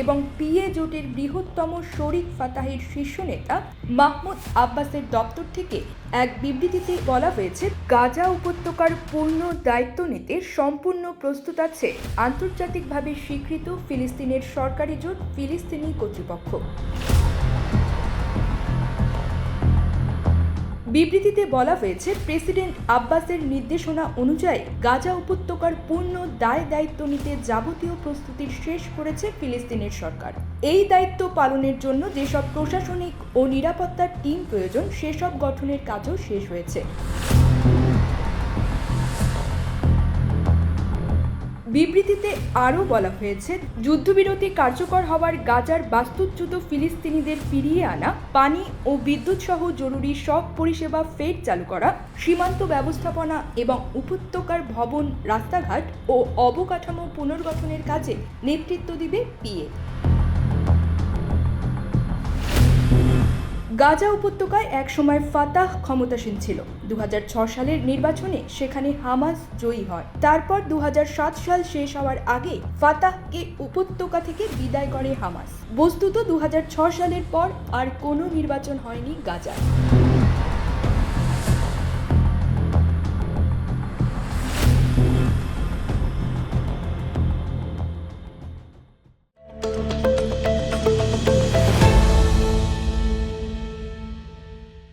এবং পিএ জোটের বৃহত্তম শরিক ফাতাহির শীর্ষ নেতা মাহমুদ আব্বাসের দপ্তর থেকে এক বিবৃতিতে বলা হয়েছে, গাজা উপত্যকার পূর্ণ দায়িত্ব নিতে সম্পূর্ণ প্রস্তুত আছে, আন্তর্জাতিকভাবে স্বীকৃত ফিলিস্তিনের সরকারি জোট ফিলিস্তিনি কর্তৃপক্ষ। বিবৃতিতে বলা হয়েছে, প্রেসিডেন্ট আব্বাসের নির্দেশনা অনুযায়ী গাজা উপত্যকার পূর্ণ দায় দায়িত্ব নিতে যাবতীয় প্রস্তুতি শেষ করেছে ফিলিস্তিনের সরকার। এই দায়িত্ব পালনের জন্য যেসব প্রশাসনিক ও নিরাপত্তার টিম প্রয়োজন, সেসব গঠনের কাজও শেষ হয়েছে। বিবৃতিতে আরও বলা হয়েছে, যুদ্ধবিরতি কার্যকর হওয়ার গাজার বাস্তুচ্যুত ফিলিস্তিনিদের ফিরিয়ে আনা, পানি ও বিদ্যুৎ সহ জরুরি সব পরিষেবা ফের চালু করা, সীমান্ত ব্যবস্থাপনা এবং উপত্যকার ভবন, রাস্তাঘাট ও অবকাঠামো পুনর্গঠনের কাজে নেতৃত্ব দিবে পিএ। গাজা উপত্যকায় একসময় ফাতাহ ক্ষমতাসীন ছিল। দু সালের নির্বাচনে সেখানে হামাস জয়ী হয়। তারপর দু হাজার সাত সাল শেষ হওয়ার আগে ফাতাহকে উপত্যকা থেকে বিদায় করে হামাস। বস্তুত দু সালের পর আর কোনো নির্বাচন হয়নি গাজায়।